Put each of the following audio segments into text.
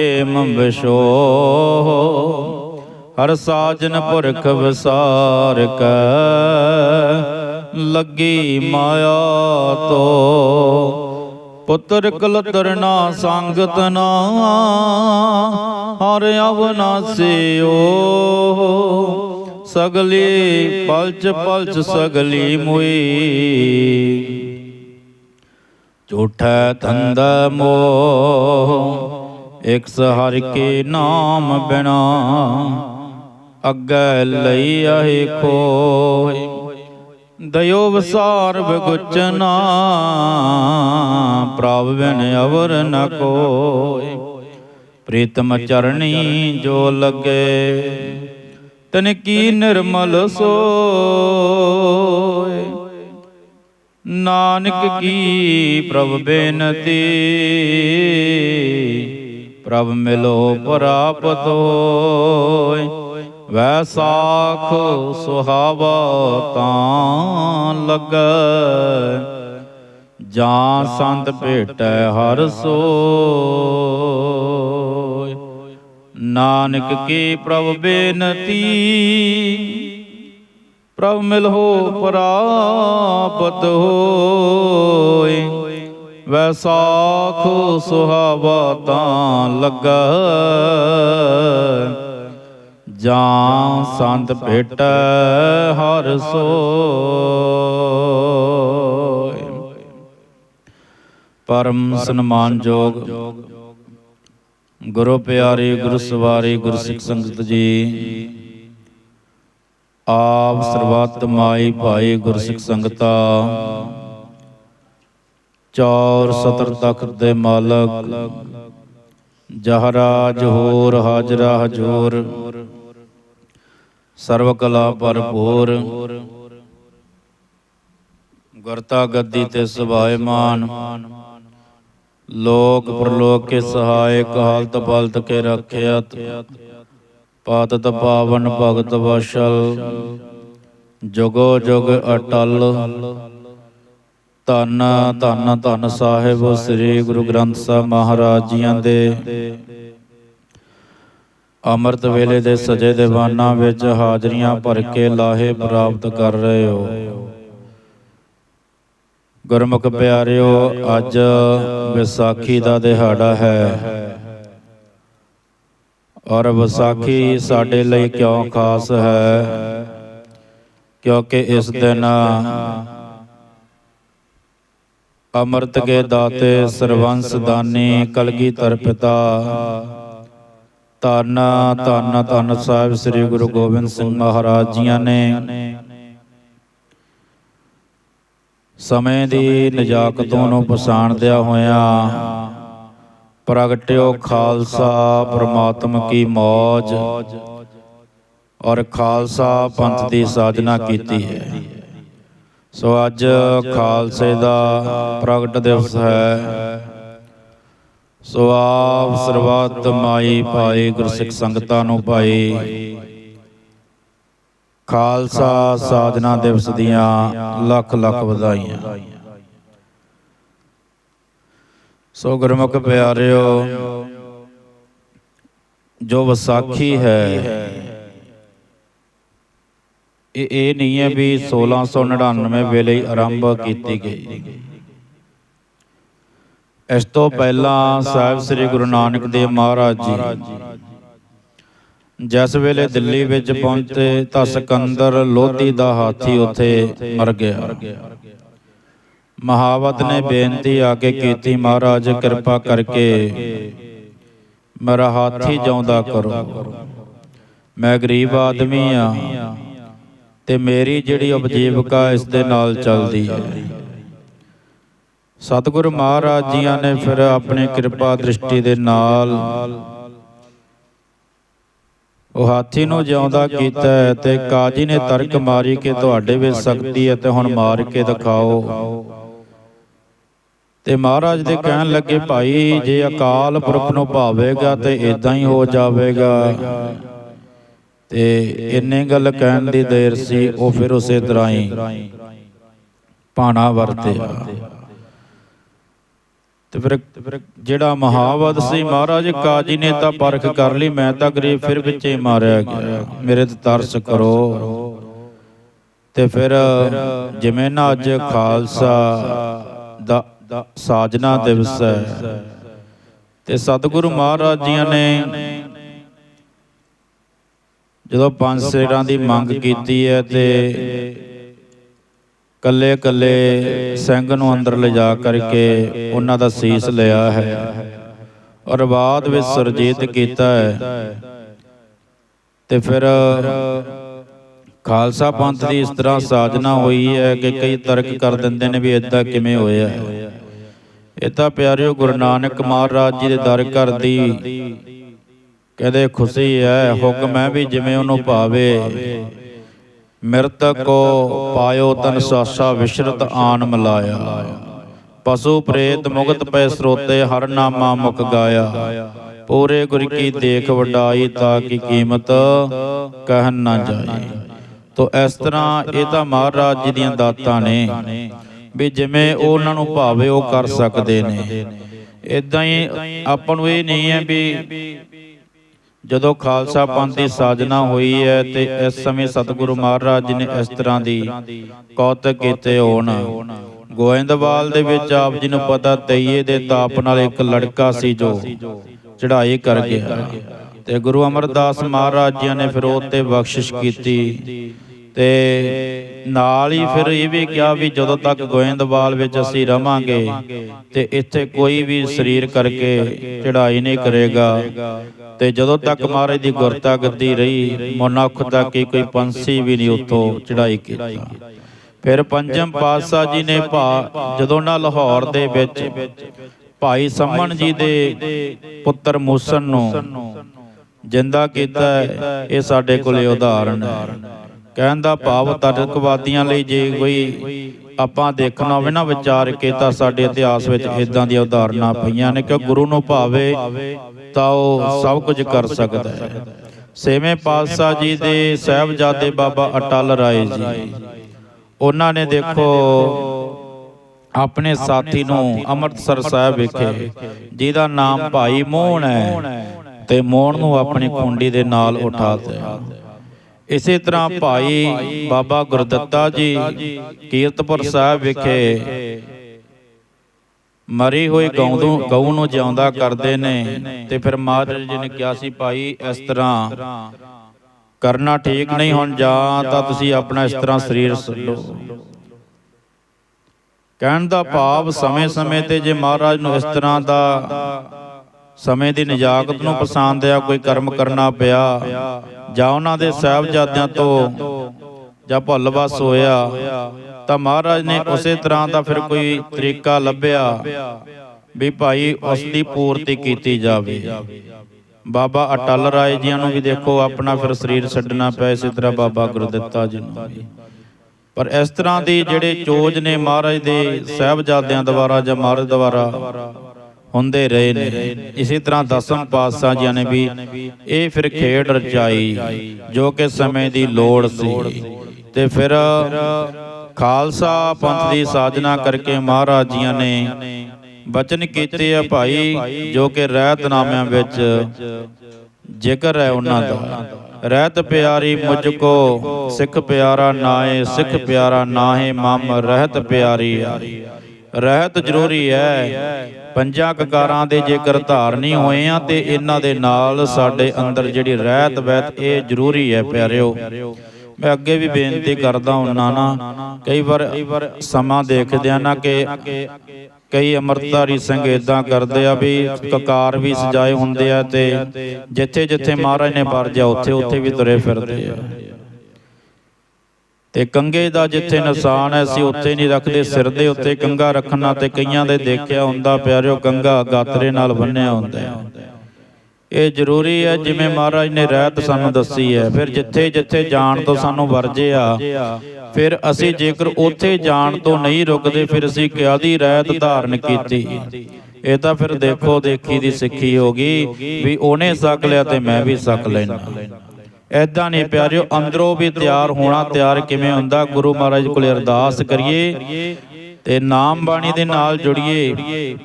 ਪ੍ਰੇਮ ਵਿਸ਼ੋ। ਹਰ ਸਾਜਨ ਪੁਰਖ ਵਿਸਾਰ ਕੈ। ਲੱਗੀ ਮਾਇਆ ਤੋ। ਪੁੱਤਰ ਕਲਤਰ ਨਾ ਸੰਗਤ ਨਾ। ਹਰ ਅਵਨਾਸਿਓ ਸਗਲੀ ਪਲਚ ਪਲਚ ਸਗਲੀ ਮੁਈ। ਝੂਠਾ ਧੰਦਾ ਮੋਹ। ਇਕ ਹਰ ਕੇ ਨਾਮ ਬਿਨਾ? ਅੱਗੇ ਲਈ ਆਹੀ ਖੋਏ। ਦਇਓ ਵਸਾਰ ਬਗੁਚਨਾ ਪ੍ਰਭ ਬਿਨ ਅਵਰ ਨ ਕੋਏ। ਪ੍ਰੀਤਮ ਚਰਣੀ ਜੋ ਲੱਗੇ ਤਨ ਕੀ ਨਿਰਮਲ ਸੋਏ। ਨਾਨਕ ਕੀ ਪ੍ਰਭ ਬੇਨਤੀ? ਪ੍ਰਭ ਮਿਲੋ, ਪ੍ਰਾਪਤ ਹੋਏ। ਵੈਸਾਖ ਸੁਹਾਵਾ ਤਾਂ ਲੱਗੈ। ਜਾਂ ਸੰਤ ਭੇਟੈ ਹਰ ਸੋਏ। ਨਾਨਕ ਕੀ ਪ੍ਰਭ ਬੇਨਤੀ? ਪ੍ਰਭ ਮਿਲੋ ਪ੍ਰਾਪਤ ਹੋਏ। ਵੈਸਾਖ ਸੁਹਾਵਾ ਤਾਂ ਲੱਗਾ। ਜਾਂ ਸੰਤ ਭੇਟੈ ਹਰ ਸੋਏ। ਪਰਮ ਸਨਮਾਨਯੋਗ ਗੁਰੂ ਪਿਆਰੇ, ਗੁਰੂ ਸਵਾਰੇ ਗੁਰਸਿੱਖ ਸੰਗਤ ਜੀ। ਆਪ ਸਰਬੱਤ ਮਾਈ ਭਾਈ ਗੁਰਸਿੱਖ ਸੰਗਤਾ। ਚੌਰ ਸਤਰ ਤਖਤ ਦੇ ਮਾਲਕ ਜਹਰਾ ਜਹੂਰ ਹਾਜਰਾ ਹਜੂਰ ਸਰਵ ਕਲਾ ਭਰਪੂਰ। ਗੁਰਤਾ ਗੱਦੀ ਤੇ ਸੁਭਾਇਮਾਨ ਲੋਕ ਪ੍ਰਲੋਕ ਕੇ ਸਹਾਇਕ ਹਾਲਤ ਬਲਤ ਕੇ ਰੱਖਿਅਤ ਪਾਤਤ ਪਾਵਨ ਭਗਤ ਵਸ਼ਲ, ਜੁਗੋ ਜੁਗ ਅਟਲ। ਧੰਨ ਧੰਨ ਧੰਨ ਸਾਹਿਬ ਸ੍ਰੀ ਗੁਰੂ ਗ੍ਰੰਥ ਸਾਹਿਬ ਮਹਾਰਾਜ ਜੀਆਂ ਦੇ। ਅੰਮ੍ਰਿਤ ਵੇਲੇ ਦੇ ਸਜੇ ਦੀਵਾਨਾਂ ਵਿੱਚ ਹਾਜ਼ਰੀਆਂ ਭਰ ਕੇ ਲਾਹੇ ਪ੍ਰਾਪਤ ਕਰ ਰਹੇ ਹੋ। ਗੁਰਮੁਖ ਪਿਆਰਿਓ, ਅੱਜ ਵਿਸਾਖੀ ਦਾ ਦਿਹਾੜਾ ਹੈ। ਔਰ ਵਿਸਾਖੀ ਸਾਡੇ ਲਈ ਕਿਉਂ ਖਾਸ ਹੈ? ਕਿਉਂਕਿ ਇਸ ਦਿਨ ਅਮਰਤ ਕੇ ਦਾਤੇ ਸਰਵੰਸ ਦਾਨੀ ਕਲਗੀਧਰ ਪਿਤਾ ਧੰਨ ਧੰਨ ਧੰਨ ਸਾਹਿਬ ਸ੍ਰੀ ਗੁਰੂ ਗੋਬਿੰਦ ਸਿੰਘ ਮਹਾਰਾਜ ਜੀਆਂ ਨੇ। ਸਮੇਂ ਦੀ ਨਜਾਕਤੋਂ ਨੂੰ ਪਛਾਣਦਿਆਂ ਹੋਇਆਂ। ਪ੍ਰਗਟਿਓ ਖਾਲਸਾ ਪ੍ਰਮਾਤਮ ਕੀ ਮੌਜ। ਔਰ ਖਾਲਸਾ ਪੰਥ ਦੀ ਸਾਜਨਾ ਕੀਤੀ ਹੈ। ਸੋ ਅੱਜ ਖਾਲਸੇ ਦਾ ਪ੍ਰਗਟ ਦਿਵਸ ਹੈ। ਸੋ ਆਪ ਸਰਬੱਤ ਮਾਈ ਭਾਈ ਗੁਰਸਿੱਖ ਸੰਗਤਾਂ ਨੂੰ ਭਾਈ, ਖਾਲਸਾ ਸਾਜਨਾ ਦਿਵਸ ਦੀਆਂ ਲੱਖ ਲੱਖ ਵਧਾਈਆਂ। ਸੋ ਗੁਰਮੁਖ ਪਿਆਰਿਓ, ਜੋ ਵਿਸਾਖੀ ਹੈ ਇਹ ਇਹ ਨਹੀਂ ਹੈ ਵੀ 1699 ਵੇਲੇ ਹੀ ਆਰੰਭ ਕੀਤੀ ਗਈ। ਇਸ ਤੋਂ ਪਹਿਲਾਂ ਸਾਹਿਬ ਸ੍ਰੀ ਗੁਰੂ ਨਾਨਕ ਦੇਵ ਮਹਾਰਾਜ ਜੀ, ਜਿਸ ਵੇਲੇ ਦਿੱਲੀ ਵਿੱਚ ਪਹੁੰਚੇ ਤਾਂ ਸਿਕੰਦਰ ਲੋਧੀ ਦਾ ਹਾਥੀ ਉੱਥੇ ਮਰ ਗਿਆ। ਮਹਾਵਤ ਨੇ ਬੇਨਤੀ ਆ ਕੇ ਕੀਤੀ, ਮਹਾਰਾਜ, ਕਿਰਪਾ ਕਰਕੇ ਮੇਰਾ ਹਾਥੀ ਜਿਉਂਦਾ ਕਰੋ। ਮੈਂ ਗਰੀਬ ਆਦਮੀ ਆ। ਤੇ ਮੇਰੀ ਜਿਹੜੀ ਉਪਜੀਵਕਾ ਇਸ ਦੇ ਨਾਲ ਚੱਲਦੀ ਹੈ। ਸਤਿਗੁਰੂ ਮਹਾਰਾਜ ਜੀਆਂ ਨੇ ਫਿਰ ਆਪਣੀ ਕਿਰਪਾ ਦ੍ਰਿਸ਼ਟੀ ਦੇ ਨਾਲ ਉਹ ਹਾਥੀ ਨੂੰ ਜਿਉਂਦਾ ਕੀਤਾ ਤੇ ਕਾਜੀ ਨੇ ਤਰਕ ਮਾਰੀ ਕਿ ਤੁਹਾਡੇ ਵਿੱਚ ਸ਼ਕਤੀ ਹੈ ਤੇ ਹੁਣ ਮਾਰ ਕੇ ਦਿਖਾਓ। ਤੇ ਮਹਾਰਾਜ ਦੇ ਕਹਿਣ ਲੱਗੇ ਭਾਈ ਜੇ ਅਕਾਲ ਪੁਰਖ ਨੂੰ ਭਾਵੇਗਾ ਤੇ ਇਦਾਂ ਹੀ ਹੋ ਜਾਵੇਗਾ। ਤੇ ਇੰਨੇ ਗੱਲ ਕਹਿਣ ਦੀ ਦੇਰ ਸੀ, ਉਹ ਫਿਰ ਉਸੇ ਤਰ੍ਹਾਂ ਹੀ ਪਾਣਾ ਵਰਤਿਆ। ਤੇ ਫਿਰ ਜਿਹੜਾ ਮਹਾਵਦ ਸੀ, ਮਹਾਰਾਜ ਕਾਜੀ ਨੇ ਤਾਂ ਪਰਖ ਕਰ ਲਈ, ਮੈਂ ਤਾਂ ਗਰੀਬ ਫਿਰ ਵਿੱਚੇ ਮਾਰਿਆ ਗਿਆ। ਮੇਰੇ ਤੇ ਤਰਸ ਕਰੋ। ਤੇ ਫਿਰ ਜਿਵੇਂ ਨਾ ਅੱਜ ਖਾਲਸਾ ਦਾ ਸਾਜਨਾ ਦਿਵਸ ਹੈ, ਤੇ ਸਤਿਗੁਰੂ ਮਹਾਰਾਜ ਜੀਆਂ ਨੇ ਜਦੋਂ ਪੰਜ ਸੇਰਾਂ ਦੀ ਮੰਗ ਕੀਤੀ ਹੈ ਤੇ ਕੱਲੇ ਕੱਲੇ ਸਿੰਘ ਨੂੰ ਅੰਦਰ ਲਿਜਾ ਕਰਕੇ ਉਹਨਾਂ ਦਾ ਸੀਸ ਲਿਆ ਹੈ। ਔਰ ਬਾਅਦ ਵਿੱਚ ਸਰਜੀਤ ਕੀਤਾ ਹੈ। ਤੇ ਫਿਰ ਖਾਲਸਾ ਪੰਥ ਦੀ ਇਸ ਤਰ੍ਹਾਂ ਸਾਜਨਾ ਹੋਈ ਹੈ ਕਿ ਕਈ ਤਰਕ ਕਰ ਦਿੰਦੇ ਨੇ ਵੀ ਇਦਾਂ ਕਿਵੇਂ ਹੋਇਆ। ਇਹ ਤਾਂ ਪਿਆਰਿਓ ਗੁਰੂ ਨਾਨਕ ਮਹਾਰਾਜ ਜੀ ਦੇ ਦਰ ਘਰ ਦੀ ਕਹਿੰਦੇ ਖੁਸ਼ੀ ਹੈ ਹੁਕਮ ਹੈ ਵੀ ਜਿਵੇਂ ਉਹਨੂੰ ਭਾਵੇ ਮਿਰਤਕ ਕੋ ਪਾਇਓ ਤਨ ਸਾਸਾ ਵਿਸ਼ਰਤ ਆਨ ਮਲਾਇਆ। ਪਸ਼ੂ ਪ੍ਰੇਤ ਮੁਗਤ ਪੈ ਸਰੋਤੇ ਹਰ ਨਾਮਾ ਮੁਖ ਗਾਇਆ। ਪੂਰੇ ਗੁਰ ਕੀ ਦੇਖ ਵਡਾਈ ਤਾਂ ਕੀ ਕੀਮਤ ਕਹਿਨ ਨਾ ਜਾਏ। ਤੋ ਇਸ ਤਰ੍ਹਾਂ ਇਹ ਤਾਂ ਮਹਾਰਾਜ ਜੀ ਦੀਆਂ ਦਾਤਾਂ ਨੇ ਵੀ ਜਿਵੇਂ ਉਹ ਉਹਨਾਂ ਨੂੰ ਭਾਵੇ ਉਹ ਕਰ ਸਕਦੇ ਨੇ। ਇਦਾਂ ਹੀ ਆਪਾਂ ਨੂੰ ਇਹ ਨਹੀਂ ਹੈ ਵੀ ਜਦੋਂ ਖਾਲਸਾ ਪੰਥ ਦੀ ਸਾਜਨਾ ਹੋਈ ਹੈ ਤੇ ਇਸ ਸਮੇਂ ਸਤਿਗੁਰੂ ਮਹਾਰਾਜ ਜੀ ਨੇ ਇਸ ਤਰ੍ਹਾਂ ਦੀ ਕੌਤਕ ਕੀਤੇ ਹੋਣ। ਗੋਇੰਦਵਾਲ ਦੇ ਵਿੱਚ ਆਪ ਜੀ ਨੂੰ ਪਤਾ ਤਈਏ ਦੇ ਤਾਪ ਨਾਲ ਇੱਕ ਲੜਕਾ ਸੀ ਜੋ ਚੜ੍ਹਾਈ ਕਰ ਗਿਆ। ਤੇ ਗੁਰੂ ਅਮਰਦਾਸ ਮਹਾਰਾਜ ਜੀ ਨੇ ਫਿਰ ਉਹ ਤੇ ਬਖਸ਼ਿਸ਼ ਕੀਤੀ। ਤੇ ਨਾਲ ਹੀ ਫਿਰ ਇਹ ਵੀ ਕਿਹਾ ਵੀ ਜਦੋਂ ਤੱਕ ਗੋਇੰਦਵਾਲ ਵਿੱਚ ਅਸੀਂ ਰਵਾਂਗੇ ਤੇ ਇੱਥੇ ਕੋਈ ਵੀ ਸਰੀਰ ਕਰਕੇ ਚੜ੍ਹਾਈ ਨਹੀਂ ਕਰੇਗਾ। ਤੇ ਜਦੋਂ ਤੱਕ ਮਹਾਰਾਜ ਦੀ ਗੁਰਤਾ ਗੱਦੀ ਰਹੀ, ਮਨੁੱਖ ਤੱਕ ਹੀ ਕੋਈ ਪੰਛੀ ਵੀ ਨਹੀਂ ਉੱਥੋਂ ਚੜ੍ਹਾਈ ਕੀਤੀ। ਫਿਰ ਪੰਜਮ ਪਾਤਸ਼ਾਹ ਜੀ ਨੇ ਭਾ ਜਦੋਂ ਨਾ ਲਾਹੌਰ ਦੇ ਵਿੱਚ ਭਾਈ ਸੰਮਣ ਜੀ ਦੇ ਪੁੱਤਰ ਮੂਸਨ ਨੂੰ ਜਿੰਦਾ ਕੀਤਾ, ਇਹ ਸਾਡੇ ਕੋਲੇ ਉਦਾਹਰਣ ਹੈ। ਕਹਿਣ ਦਾ ਭਾਵ ਤਰਕਵਾਦੀਆਂ ਲਈ ਜੇ ਕੋਈ ਆਪਾਂ ਦੇਖਣਾ ਹੋਵੇ ਨਾ ਵਿਚਾਰ ਕੇ ਤਾਂ ਸਾਡੇ ਇਤਿਹਾਸ ਵਿੱਚ ਇਦਾਂ ਦੀਆਂ ਉਦਾਹਰਨਾਂ ਪਈਆਂ ਨੇ ਕਿ ਗੁਰੂ ਨੂੰ ਭਾਵੇ ਤਾਂ ਉਹ ਸਭ ਕੁਝ ਕਰ ਸਕਦਾ ਹੈ। ਛੇਵੇਂ ਪਾਤਸ਼ਾਹ ਜੀ ਦੇ ਸਹਿਬਜ਼ਾਦੇ ਬਾਬਾ ਅਟਲ ਰਾਏ ਜੀ। ਉਹਨਾਂ ਨੇ ਦੇਖੋ ਆਪਣੇ ਸਾਥੀ ਨੂੰ ਅੰਮ੍ਰਿਤਸਰ ਸਾਹਿਬ ਵਿਖੇ ਜਿਹਦਾ ਨਾਮ ਭਾਈ ਮੋਹਨ ਹੈ ਤੇ ਮੋਹਨ ਨੂੰ ਆਪਣੀ ਖੁੰਡੀ ਦੇ ਨਾਲ ਉਠਾਤਾ ਇਸੇ ਤਰ੍ਹਾਂ ਭਾਈ ਬਾਬਾ ਗੁਰਦੱਤਾ ਜੀ ਕੀਰਤਪੁਰ ਸਾਹਿਬ ਵਿਖੇ ਮਰੀ ਹੋਈ ਗਊ ਗਊ ਨੂੰ ਜਿਉਂਦਾ ਕਰਦੇ ਨੇ ਤੇ ਫਿਰ ਮਹਾਰਾਜ ਜੀ ਨੇ ਕਿਹਾ ਸੀ ਭਾਈ ਇਸ ਤਰ੍ਹਾਂ ਕਰਨਾ ਠੀਕ ਨਹੀਂ ਹੁਣ ਜਾਂ ਤਾਂ ਤੁਸੀਂ ਆਪਣਾ ਇਸ ਤਰ੍ਹਾਂ ਸਰੀਰ ਛੱਡੋ ਕਹਿਣ ਦਾ ਭਾਵ ਸਮੇਂ-ਸਮੇਂ ਤੇ ਜੇ ਮਹਾਰਾਜ ਨੂੰ ਇਸ ਤਰ੍ਹਾਂ ਦਾ ਸਮੇਂ ਦੀ ਨਜਾਕਤ ਨੂੰ ਪਸੰਦ ਕੋਈ ਕਰਮ ਕਰਨਾ ਪਿਆ। ਜਾਂ ਉਹਨਾਂ ਦੇ ਸਾਹਿਬਜ਼ਾਦਿਆਂ ਤੋਂ ਜਾਂ ਭੁੱਲਵਸ ਹੋਇਆ, ਤਾਂ ਮਹਾਰਾਜ ਨੇ ਉਸੇ ਤਰ੍ਹਾਂ ਦਾ ਫਿਰ ਕੋਈ ਤਰੀਕਾ ਲੱਭਿਆ ਵੀ ਭਾਈ ਉਸ ਦੀ ਪੂਰਤੀ ਕੀਤੀ ਜਾਵੇ। ਬਾਬਾ ਅਟਲ ਰਾਏ ਜੀਆਂ ਨੂੰ ਵੀ ਦੇਖੋ, ਆਪਣਾ ਫਿਰ ਸਰੀਰ ਛੱਡਣਾ ਪਿਆ, ਇਸੇ ਤਰ੍ਹਾਂ ਬਾਬਾ ਗੁਰਦਿੱਤਾ ਜੀ ਨੂੰ ਪਰ ਇਸ ਤਰ੍ਹਾਂ ਦੇ ਜਿਹੜੇ ਚੋਜ ਨੇ ਮਹਾਰਾਜ ਦੇ ਸਾਹਿਬਜ਼ਾਦਿਆਂ ਦੁਆਰਾ ਜਾਂ ਮਹਾਰਾਜ ਦੁਆਰਾ ਹੁੰਦੇ ਰਹੇ ਨੇ। ਇਸੇ ਤਰ੍ਹਾਂ ਦਸਮ ਪਾਤਸ਼ਾਹ ਜੀਆਂ ਨੇ ਵੀ ਇਹ ਫਿਰ ਖੇਡ ਰਚਾਈ ਜੋ ਕਿ ਸਮੇਂ ਦੀ ਲੋੜ ਸੀ। ਤੇ ਫਿਰ ਖਾਲਸਾ ਪੰਥ ਦੀ ਸਾਜਨਾ ਕਰਕੇ ਮਹਾਰਾਜ ਜੀਆਂ ਨੇ ਬਚਨ ਕੀਤੇ ਆ ਭਾਈ ਜੋ ਕਿ ਰਹਿਤਨਾਮਿਆਂ ਵਿੱਚ ਜ਼ਿਕਰ ਹੈ ਉਹਨਾਂ ਦਾ। ਰਹਿਤ ਪਿਆਰੀ ਮੁਝ ਕੋ ਸਿੱਖ ਪਿਆਰਾ ਨਾਏ ਸਿੱਖ ਪਿਆਰਾ ਨਾਹੇ ਮਮ ਰਹਿਤ ਪਿਆਰੀ ਰਹਿਤ ਜ਼ਰੂਰੀ ਹੈ। ਪੰਜਾਂ ਕਕਾਰਾਂ ਦੇ ਜੇਕਰ ਧਾਰਨੀ ਹੋਏ ਆ, ਤੇ ਇਹਨਾਂ ਦੇ ਨਾਲ ਸਾਡੇ ਅੰਦਰ ਜਿਹੜੀ ਰਹਿਤ ਵੈਤ ਇਹ ਜ਼ਰੂਰੀ ਹੈ ਪਿਆਰਿਓ। ਮੈਂ ਅੱਗੇ ਵੀ ਬੇਨਤੀ ਕਰਦਾ ਹੁੰਨਾ ਨਾ ਕਈ ਵਾਰ ਸਮਾਂ ਦੇਖਦੇ ਆ ਨਾ ਕਿ ਕਈ ਅਮਰਤਾਰੀ ਸਿੰਘ ਇਦਾਂ ਕਰਦੇ ਆ ਵੀ ਕਕਾਰ ਵੀ ਸਜਾਏ ਹੁੰਦੇ ਆ ਤੇ ਜਿੱਥੇ ਜਿੱਥੇ ਮਹਾਰਾਜ ਨੇ ਵਰਜਿਆ ਉੱਥੇ ਉੱਥੇ ਵੀ ਤੁਰੇ ਫਿਰਦੇ ਆ। ਤੇ ਕੰਗੇ ਦਾ ਜਿੱਥੇ ਨਿਸ਼ਾਨ ਹੈ, ਅਸੀਂ ਉੱਥੇ ਨਹੀਂ ਰੱਖਦੇ। ਸਿਰ ਦੇ ਉੱਤੇ ਕੰਗਾ ਰੱਖਣਾ ਤੇ ਕਈਆਂ ਦੇ ਦੇਖਿਆ ਹੁੰਦਾ, ਪਿਆਰਿਓ ਕੰਗਾ ਗਾਤਰੇ ਨਾਲ ਬੰਨਿਆ ਹੁੰਦਾ ਇਹ ਜ਼ਰੂਰੀ ਹੈ, ਜਿਵੇਂ ਮਹਾਰਾਜ ਨੇ ਰਹਿਤ ਸਾਨੂੰ ਦੱਸੀ ਹੈ, ਫਿਰ ਜਿੱਥੇ ਜਿੱਥੇ ਜਾਣ ਤੋਂ ਸਾਨੂੰ ਵਰਜਿਆ ਫਿਰ ਅਸੀਂ ਜੇਕਰ ਉੱਥੇ ਜਾਣ ਤੋਂ ਨਹੀਂ ਰੁਕਦੇ, ਫਿਰ ਅਸੀਂ ਕਿਆਦੀ ਰਹਿਤ ਧਾਰਨ ਕੀਤੀ? ਇਹ ਤਾਂ ਫਿਰ ਦੇਖੋ ਦੇਖੀ ਦੀ ਸਿੱਖੀ ਹੋ ਗਈ, ਵੀ ਉਹਨੇ ਸੱਕ ਲਿਆ ਤੇ ਮੈਂ ਵੀ ਸੱਕ ਲੈਣਾ ਐਦਾਂ ਨਹੀਂ ਪਿਆਰਿਓ, ਅੰਦਰੋਂ ਵੀ ਤਿਆਰ ਹੋਣਾ, ਤਿਆਰ ਕਿਵੇਂ ਹੁੰਦਾ? ਗੁਰੂ ਮਹਾਰਾਜ ਕੋਲੇ ਅਰਦਾਸ ਕਰੀਏ ਤੇ ਨਾਮ ਬਾਣੀ ਦੇ ਨਾਲ ਜੁੜੀਏ।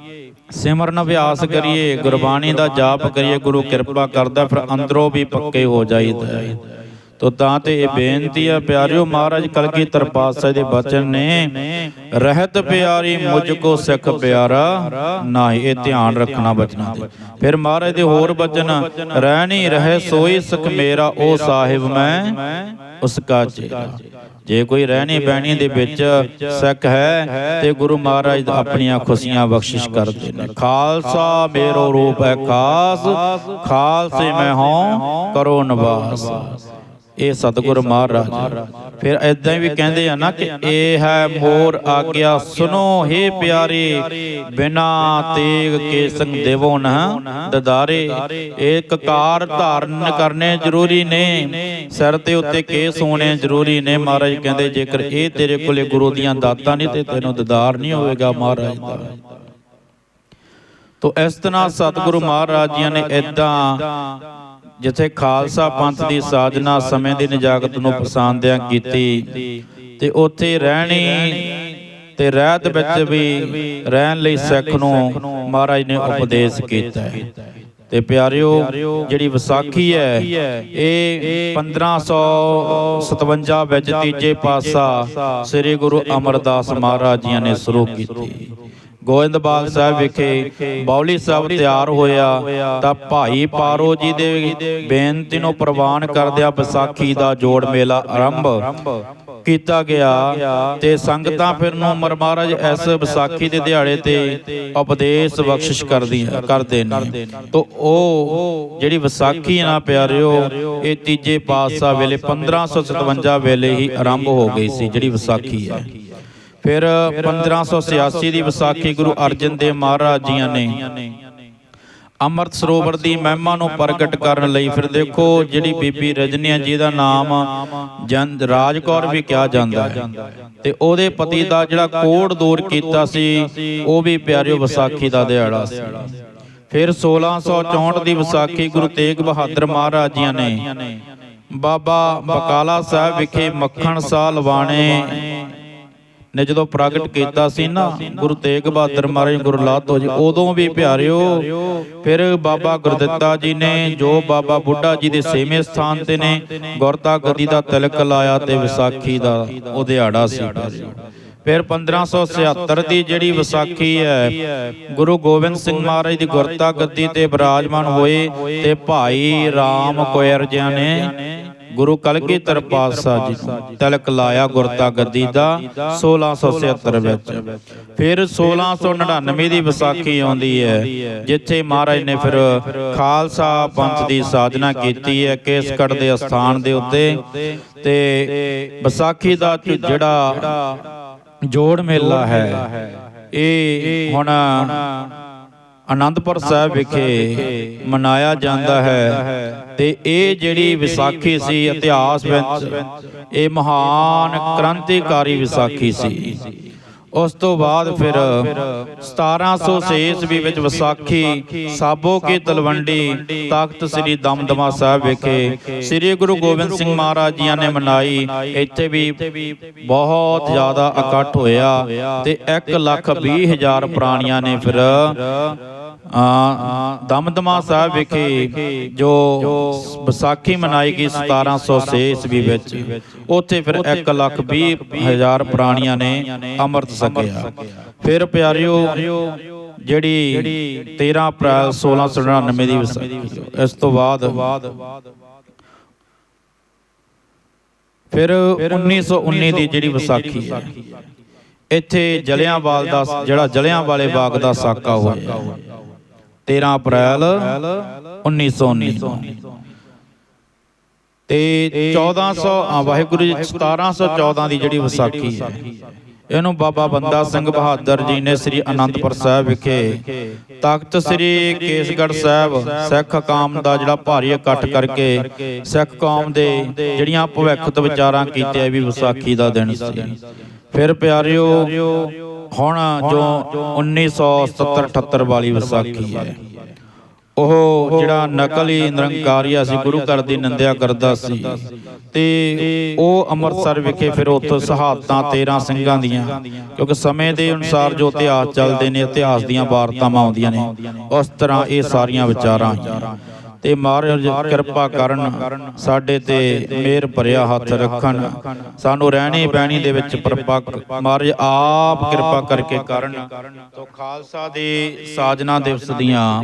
ਸਿਮਰਨ ਅਭਿਆਸ ਕਰੀਏ, ਗੁਰਬਾਣੀ ਦਾ ਜਾਪ ਕਰੀਏ, ਗੁਰੂ ਕਿਰਪਾ ਕਰਦਾ, ਫਿਰ ਅੰਦਰੋਂ ਵੀ ਪੱਕੇ ਹੋ ਜਾਈਦਾ ਤੋ ਤਾਂ ਤੇ ਇਹ ਬੇਨਤੀ ਹੈ ਪਿਆਰਿਓ ਮਹਾਰਾਜ ਕਲਗੀਧਰ ਪਾਤਸ਼ਾਹ ਦੇ ਬਚਨ ਨੇ, ਰਹਿਤ ਪਿਆਰੀ ਮੁਝ ਕੋ ਸਿੱਖ ਪਿਆਰਾ, ਨਾਹੀ ਇਹ ਧਿਆਨ ਰੱਖਣਾ ਬਚਨਾਂ ਦੇ ਫਿਰ ਮਹਾਰਾਜ ਦੇ ਹੋਰ ਬਚਨ ਰਹਿ ਨਹੀਂ ਰਹੇ ਸੋਈ ਸਿੱਖ ਮੇਰਾ, ਉਹ ਸਾਹਿਬ ਮੈਂ, ਉਸ ਕਾ ਚੇਲਾ ਜੇ ਕੋਈ ਰਹਿਣੀ ਬਹਿਣੀ ਦੇ ਵਿੱਚ ਸਿੱਖ ਹੈ, ਤੇ ਗੁਰੂ ਮਹਾਰਾਜ ਆਪਣੀਆਂ ਖੁਸ਼ੀਆਂ ਬਖਸ਼ਿਸ਼ ਕਰਦੇ ਨੇ। ਖਾਲਸਾ ਮੇਰੋ ਰੂਪ ਹੈ ਖਾਸ, ਖਾਲਸੇ ਮੈਂ ਹਾਂ, ਕਰੋ ਨਿਵਾਸ। ਇਹ ਸਤਿਗੁਰ ਮਹਾਰਾਜ ਫਿਰ ਐਦਾਂ ਵੀ ਕਹਿੰਦੇ ਆ ਨਾ ਕਿ ਇਹ ਹੈ ਮੋਰ ਆਗਿਆ ਸੁਨੋ हे ਪਿਆਰੇ, ਬਿਨਾ ਤੇਗ ਕੇ ਸੰਗ ਦੇਵੋ ਨਾ ਦਦਾਰੇ। ਇੱਕ ਕਾਰ ਧਾਰਨ ਕਰਨੇ ਜ਼ਰੂਰੀ ਨੇ, ਸਿਰ ਤੇ ਉੱਤੇ ਕੇਸ ਹੋਣੇ ਜ਼ਰੂਰੀ ਨੇ। ਮਹਾਰਾਜ ਕਹਿੰਦੇ, ਜੇਕਰ ਇਹ ਤੇਰੇ ਕੋਲੇ ਗੁਰੂ ਦੀਆਂ ਦਾਤਾਂ ਨਹੀਂ ਤੇ ਤੈਨੂੰ ਦਦਾਰ ਨਹੀਂ ਹੋਵੇਗਾ ਮਹਾਰਾਜ ਦਾ। ਤੋ ਇਸ ਤਰ੍ਹਾਂ ਸਤਿਗੁਰੂ ਮਹਾਰਾਜ ਜੀ ਨੇ ਇਦਾਂ ਜਿੱਥੇ ਖਾਲਸਾ ਪੰਥ ਦੀ ਸਾਜਨਾ ਸਮੇਂ ਦੀ ਨਿਜਾਗਤ ਨੂੰ ਪਸੰਦਿਆਂ ਕੀਤੀ ਤੇ ਉੱਥੇ ਰਹਿਣੀ ਤੇ ਰਹਿਤ ਵਿੱਚ ਵੀ ਰਹਿਣ ਲਈ ਸਿੱਖ ਨੂੰ ਮਹਾਰਾਜ ਨੇ ਉਪਦੇਸ਼ ਕੀਤਾ ਤੇ ਪਿਆਰਿਓ ਜਿਹੜੀ ਵਿਸਾਖੀ ਹੈ ਇਹ 1557 ਵਿੱਚ ਤੀਜੇ ਪਾਸਾ ਸ੍ਰੀ ਗੁਰੂ ਅਮਰਦਾਸ ਮਹਾਰਾਜ ਜੀ ਨੇ ਸ਼ੁਰੂ ਕੀਤੀ। ਗੋਇੰਦਬਾਗ ਸਾਹਿਬ ਵਿਖੇ ਬੌਲੀ ਸਾਹਿਬ ਤਿਆਰ ਹੋਇਆ ਤਾਂ ਭਾਈ ਪਾਰੋ ਜੀ ਦੇ ਬੇਨਤੀ ਨੂੰ ਪ੍ਰਵਾਨ ਕਰਦਿਆਂ ਵਿਸਾਖੀ ਦਾ ਜੋੜ ਮੇਲਾ ਆਰੰਭ ਕੀਤਾ ਗਿਆ। ਤੇ ਸੰਗਤਾਂ ਫਿਰ ਨੂੰ ਮਰ ਮਹਾਰਾਜ ਇਸ ਵਿਸਾਖੀ ਦੇ ਦਿਹਾੜੇ ਤੇ ਉਪਦੇਸ਼ ਬਖਸ਼ਿਸ਼ ਕਰਦੀਆਂ ਕਰਦੇ ਨੇ। ਤੋ ਉਹ ਜਿਹੜੀ ਵਿਸਾਖੀ ਨਾ ਪਿਆਰਿਓ ਇਹ ਤੀਜੇ ਪਾਤਸ਼ਾਹ ਵੇਲੇ 1557 ਵੇਲੇ ਹੀ ਆਰੰਭ ਹੋ ਗਈ ਸੀ ਜਿਹੜੀ ਵਿਸਾਖੀ ਹੈ। ਫਿਰ 1586 ਦੀ ਵਿਸਾਖੀ ਗੁਰੂ ਅਰਜਨ ਦੇਵ ਮਹਾਰਾਜ ਜੀਆਂ ਨੇ ਅੰਮ੍ਰਿਤ ਸਰੋਵਰ ਦੀ ਮਹਿਮਾ ਨੂੰ ਪ੍ਰਗਟ ਕਰਨ ਲਈ ਫਿਰ ਦੇਖੋ ਜਿਹੜੀ ਬੀਬੀ ਰਜਨੀਆ ਜੀ ਦਾ ਨਾਮ ਜੰਦ ਰਾਜਕੌਰ ਵੀ ਕਿਹਾ ਜਾਂਦਾ ਹੈ। ਤੇ ਉਹਦੇ ਪਤੀ ਦਾ ਜਿਹੜਾ ਕੋੜ ਦੂਰ ਕੀਤਾ ਸੀ, ਉਹ ਵੀ ਪਿਆਰਿਓ ਵਿਸਾਖੀ ਦਾ ਦਿਹਾੜਾ ਸੀ। ਫਿਰ 1664 ਦੀ ਵਿਸਾਖੀ ਗੁਰੂ ਤੇਗ ਬਹਾਦਰ ਮਹਾਰਾਜ ਜੀਆਂ ਨੇ ਬਾਬਾ ਬਕਾਲਾ ਸਾਹਿਬ ਵਿਖੇ ਮੱਖਣ ਸਾਹ ਲਵਾਣੇ ਨੇ ਜਦੋਂ ਪ੍ਰਗਟ ਕੀਤਾ ਸੀ ਨਾ ਗੁਰੂ ਤੇਗ ਬਹਾਦਰ ਮਹਾਰਾਜ ਗੁਰੂ ਲਾਤੋ ਜੀ ਉਦੋਂ ਵੀ ਪਿਆਰਿਓ ਫਿਰ ਬਾਬਾ ਗੁਰਦਿੱਤਾ ਜੀ ਨੇ ਜੋ ਬਾਬਾ ਬੁੱਢਾ ਜੀ ਦੇ ਸੇਵੇਂ ਸਥਾਨ ਤੇ ਨੇ ਗੁਰਤਾ ਗੱਦੀ ਦਾ ਤਿਲਕ ਲਾਇਆ ਤੇ ਵਿਸਾਖੀ ਦਾ ਉਹ ਦਿਹਾੜਾ ਸੀ। ਫਿਰ 1576 ਦੀ ਜਿਹੜੀ ਵਿਸਾਖੀ ਹੈ ਗੁਰੂ ਗੋਬਿੰਦ ਸਿੰਘ ਮਹਾਰਾਜ ਦੀ ਗੁਰਤਾ ਗੱਦੀ ਤੇ ਬਿਰਾਜਮਾਨ ਹੋਏ ਤੇ ਭਾਈ ਰਾਮ ਕੋਇਰ ਜਿਆਂ ਨੇ ਗੁਰੂ ਕਲਗੀਧਰ ਪਾਤਸ਼ਾਹ ਜੀ ਨੂੰ ਲਾਇਆ ਗੁਰਤਾ ਗੱਦੀ ਦਾ 1677 ਵਿੱਚ। ਫਿਰ 1699 ਦੀ ਵਿਸਾਖੀ ਆਉਂਦੀ ਹੈ, ਜਿੱਥੇ ਮਹਾਰਾਜ ਨੇ ਫਿਰ ਖਾਲਸਾ ਪੰਥ ਦੀ ਸਾਜਨਾ ਕੀਤੀ ਹੈ, ਕੇਸਗੜ੍ਹ ਦੇ ਅਸਥਾਨ ਦੇ ਉੱਤੇ। ਤੇ ਵਿਸਾਖੀ ਦਾ ਜਿਹੜਾ ਜੋੜ ਮੇਲਾ ਹੈ, ਇਹ ਹੁਣ ਆਨੰਦਪੁਰ ਸਾਹਿਬ ਵਿਖੇ ਮਨਾਇਆ ਜਾਂਦਾ ਹੈ। ਤੇ ਇਹ ਜਿਹੜੀ ਵਿਸਾਖੀ ਸੀ ਇਤਿਹਾਸ ਵਿੱਚ ਇਹ ਮਹਾਨ ਕ੍ਰਾਂਤੀਕਾਰੀ ਵਿਸਾਖੀ ਸੀ। ਉਸ ਤੋਂ ਬਾਅਦ ਫਿਰ 1706 ਈਸਵੀ ਵਿੱਚ ਵਿਸਾਖੀ ਸਾਬੋ ਕੀ ਤਲਵੰਡੀ ਤਖਤ ਸ੍ਰੀ ਦਮਦਮਾ ਸਾਹਿਬ ਵਿਖੇ ਸ੍ਰੀ ਗੁਰੂ ਗੋਬਿੰਦ ਸਿੰਘ ਮਹਾਰਾਜ ਜੀਆਂ ਨੇ ਮਨਾਈ ਇੱਥੇ ਵੀ ਬਹੁਤ ਜ਼ਿਆਦਾ ਇਕੱਠ ਹੋਇਆ ਤੇ 1 ਲੱਖ 20 ਹਜ਼ਾਰ ਪ੍ਰਾਣੀਆਂ ਨੇ ਫਿਰ ਦਮਦਮਾ ਸਾਹਿਬ ਵਿਖੇ ਜੋ ਵਿਸਾਖੀ ਮਨਾਈ ਗਈ 1706 ਈਸਵੀ ਵਿੱਚ ਉੱਥੇ ਫਿਰ 1 ਲੱਖ 20 ਹਜ਼ਾਰ ਪ੍ਰਾਣੀਆਂ ਨੇ ਅੰਮ੍ਰਿਤ ਛਕਿਆ ਫਿਰ ਪਿਆਰਿਓ ਜਿਹੜੀ 13 ਅਪ੍ਰੈਲ 1699 ਦੀ ਵਿਸਾਖੀ ਇਸ ਤੋਂ ਬਾਅਦ ਫਿਰ 1919 ਦੀ ਜਿਹੜੀ ਵਿਸਾਖੀ ਹੈ। ਇੱਥੇ ਜਲਿਆਂਵਾਲ ਦਾ ਜਿਹੜਾ ਜਲਿਆਂਵਾਲੇ ਬਾਗ ਦਾ ਸਾਕਾ ਹੋਇਆ। 13 ਅਪ੍ਰੈਲ 1919 ਤੇ 1400 ਵਾਹਿਗੁਰੂ ਜੀ 1714 ਦੀ ਜਿਹੜੀ ਵਿਸਾਖੀ ਹੈ। ਇਹਨੂੰ ਬਾਬਾ ਬੰਦਾ ਸਿੰਘ ਬਹਾਦਰ ਜੀ ਨੇ ਸ੍ਰੀ ਅਨੰਦਪੁਰ ਸਾਹਿਬ ਵਿਖੇ ਤਖਤ ਸ੍ਰੀ ਕੇਸਗੜ੍ਹ ਸਾਹਿਬ ਸਿੱਖ ਕੌਮ ਦਾ ਜਿਹੜਾ ਭਾਰੀ ਇਕੱਠ ਕਰਕੇ ਸਿੱਖ ਕੌਮ ਦੇ ਜਿਹੜੀਆਂ ਭਵਿੱਖ ਵਿਚਾਰਾਂ ਕੀਤੀਆਂ ਵੀ ਵਿਸਾਖੀ ਦਾ ਦਿਨ ਸੀ। ਫਿਰ ਪਿਆਰਿਓ ਹੁਣ ਜੋ 1977 78 ਵਾਲੀ ਵਿਸਾਖੀ ਹੈ। ਉਹ ਜਿਹੜਾ ਨਕਲੀ ਨਿਰੰਕਾਰੀਆ ਸੀ ਗੁਰੂ ਘਰ ਦੀ ਨਿੰਦਿਆ ਕਰਦਾ ਸੀ। ਤੇ ਉਹ ਅੰਮ੍ਰਿਤਸਰ ਵਿਖੇ ਫਿਰ ਉੱਥੋਂ ਸ਼ਹਾਦਤਾਂ 13 ਸਿੰਘਾਂ ਦੀਆਂ, ਕਿਉਂਕਿ ਸਮੇਂ ਦੇ ਅਨੁਸਾਰ ਜੋ ਇਤਿਹਾਸ ਚੱਲਦੇ ਨੇ, ਇਤਿਹਾਸ ਦੀਆਂ ਵਾਰਤਾਵਾਂ ਆਉਂਦੀਆਂ ਨੇ, ਉਸ ਤਰ੍ਹਾਂ ਇਹ ਸਾਰੀਆਂ ਵਿਚਾਰਾਂ ਆਈਆਂ। ਤੇ ਮਹਾਰਾਜ ਕਿਰਪਾ ਕਰਨ ਸਾਡੇ ਤੇ ਮਿਹਰ ਭਰਿਆ ਹੱਥ ਰੱਖਣ। ਸਾਨੂੰ ਰਹਿਣੀ ਬਹਿਣੀ ਦੇ ਵਿੱਚ ਪਰਪੱਕ। ਮਹਾਰਾਜ ਆਪ ਕਿਰਪਾ ਕਰਕੇ ਕਰਨ। ਤੋ ਖਾਲਸਾ ਦੇ ਸਾਜਨਾ ਦਿਵਸ ਦੀਆਂ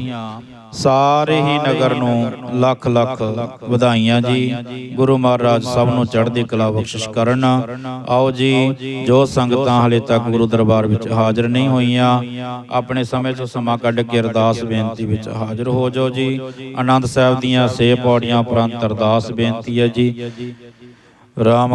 ਸਾਰੇ ਹੀ ਨਗਰ ਨੂੰ ਲੱਖ ਲੱਖ ਵਧਾਈਆਂ ਜੀ। ਗੁਰੂ ਮਹਾਰਾਜ ਸਭ ਨੂੰ ਚੜ੍ਹਦੀ ਕਲਾ ਬਖਸ਼ਿਸ਼ ਕਰਨ। ਆਓ ਜੀ ਜੋ ਸੰਗਤਾਂ ਹਲੇ ਤੱਕ ਗੁਰੂ ਦਰਬਾਰ ਵਿੱਚ ਹਾਜ਼ਰ ਨਹੀਂ ਹੋਈਆਂ ਆਪਣੇ ਸਮੇਂ ਤੋਂ ਸਮਾਂ ਕੱਢ ਕੇ ਅਰਦਾਸ ਬੇਨਤੀ ਵਿੱਚ ਹਾਜ਼ਰ ਹੋ ਜਾਓ ਜੀ। ਆਨੰਦ ਸਾਹਿਬ ਦੀਆਂ ਸੇ ਪੌੜੀਆਂ ਉਪਰੰਤ ਅਰਦਾਸ ਬੇਨਤੀ ਹੈ ਜੀ। ਰਾਮ